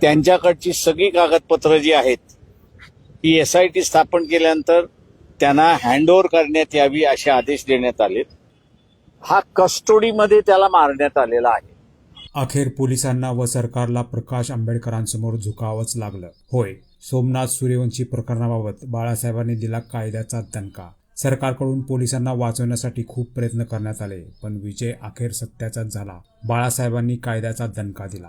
त्यांच्याकडची सगळी कागदपत्र जी आहेत ही एस आय टी स्थापन केल्यानंतर त्यांना हँडओव्हर करण्यात यावी असे आदेश देण्यात आले. हा कस्टोडीमध्ये त्याला मारण्यात आलेला आहे. अखेर पोलिसांना व सरकारला प्रकाश आंबेडकरांसमोर झुकावंच लागलं. होय सोमनाथ सूर्यवंशी प्रकरणाबाबत बाळासाहेबांनी दिला कायद्याचा दणका. सरकारकडून पोलिसांना वाचवण्यासाठी खूप प्रयत्न करण्यात आले पण विजय अखेर सत्याचाच झाला. बाळासाहेबांनी कायद्याचा दणका दिला.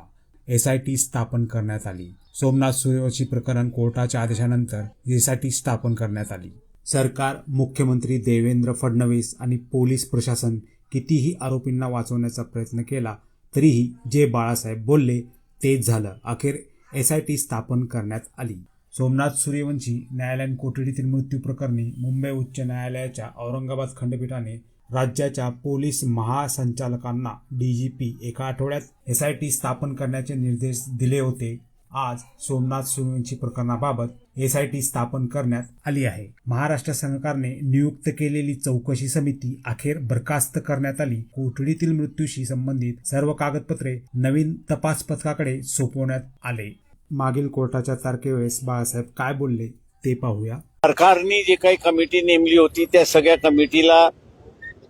एस आय टी स्थापन करण्यात आली. सोमनाथ सूर्यवंशी प्रकरण कोर्टाच्या आदेशानंतर एस आय टी स्थापन करण्यात आली. सरकार मुख्यमंत्री देवेंद्र फडणवीस आणि पोलीस प्रशासन कितीही आरोपींना वाचवण्याचा प्रयत्न केला तरीही जे बाळासाहेब बोलले तेच झालं. अखेर एस आय टी स्थापन करण्यात आली. सोमनाथ सूर्यवंशी न्यायालयीन कोठडीतील मृत्यू प्रकरणी मुंबई उच्च न्यायालयाच्या औरंगाबाद खंडपीठाने राज्याच्या पोलीस महासंचालकांना डीजीपी एका आठवड्यात एस आय टी स्थापन करण्याचे निर्देश दिले होते. आज सोमनाथ सूर्यवंशी प्रकरणाबाबत एस आय टी स्थापन करण्यात आली आहे. महाराष्ट्र सरकारने नियुक्त केलेली चौकशी समिती अखेर बरखास्त करण्यात आली. कोठडीतील मृत्यूशी संबंधित सर्व कागदपत्रे नवीन तपास पथकाकडे सोपवण्यात आले. मागील कोर्टाच्या तारखेवेळेस बाळासाहेब काय बोलले ते पाहूया. सरकारने जे काही कमिटी नेमली होती त्या सगळ्या कमिटीला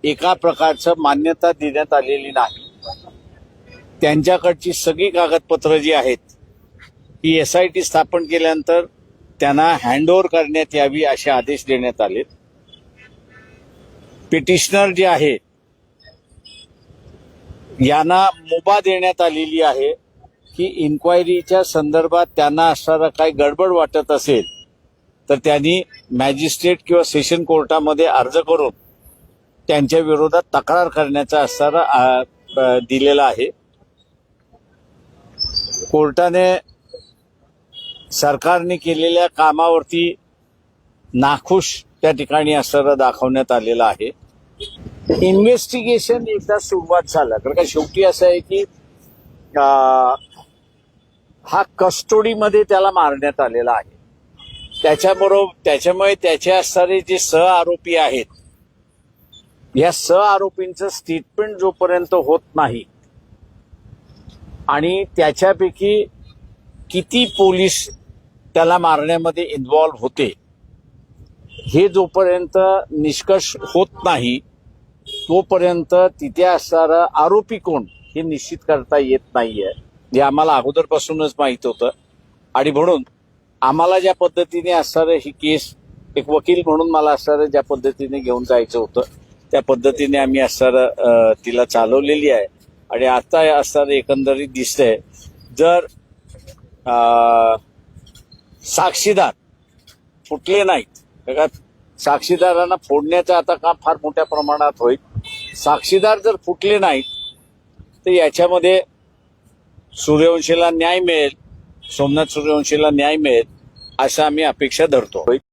एका प्रकारचं मान्यता देण्यात आलेली नाही. त्यांच्याकडची सगळी कागदपत्र जी आहेत ही एस आय टी स्थापन केल्यानंतर त्यांना हँडओव्हर करण्यात यावी असे आदेश देण्यात आले. पिटिशनर जे आहे यांना मुभा देण्यात आलेली आहे की इन्क्वायरीच्या संदर्भात त्यांना असणारा काही गडबड वाटत असेल तर त्यांनी मॅजिस्ट्रेट किंवा सेशन कोर्टामध्ये अर्ज करून त्यांच्या विरोधात तक्रार करण्याचा असणारा दिलेला आहे. कोर्टाने सरकारने केलेल्या कामावरती नाखुश त्या ठिकाणी असणारा दाखवण्यात आलेला आहे. इन्व्हेस्टिगेशन एकदा सुरुवात झालं. कारण का शेवटी असं आहे की अ, हा कस्टोडीमध्ये त्याला मारण्यात आलेला आहे. त्याच्याबरोबर त्याच्यामुळे त्याचे असणारे जे सह आरोपी आहेत या स आरोपींचं स्टेटमेंट जोपर्यंत होत नाही आणि त्याच्यापैकी किती पोलीस त्याला मारण्यामध्ये इन्व्हॉल्व होते हे जोपर्यंत निष्कर्ष होत नाही तोपर्यंत तिथे असणारा आरोपी कोण हे निश्चित करता येत नाहीये. जे आम्हाला अगोदरपासूनच माहीत होतं. आणि म्हणून आम्हाला ज्या पद्धतीने असणारं ही केस एक वकील म्हणून मला असणारं ज्या पद्धतीने घेऊन जायचं होतं त्या पद्धतीने आम्ही असणारं तिला चालवलेली आहे. आणि आता असणारं एकंदरीत दिसतंय. जर साक्षीदार फुटले नाहीत का साक्षीदारांना फोडण्याचं आता काम फार मोठ्या प्रमाणात होईल. साक्षीदार जर फुटले नाहीत तर याच्यामध्ये सूर्यवंशीला न्याय मिळेल सोमनाथ सूर्यवंशीला न्याय मिळेल अशा आम्ही अपेक्षा धरतो.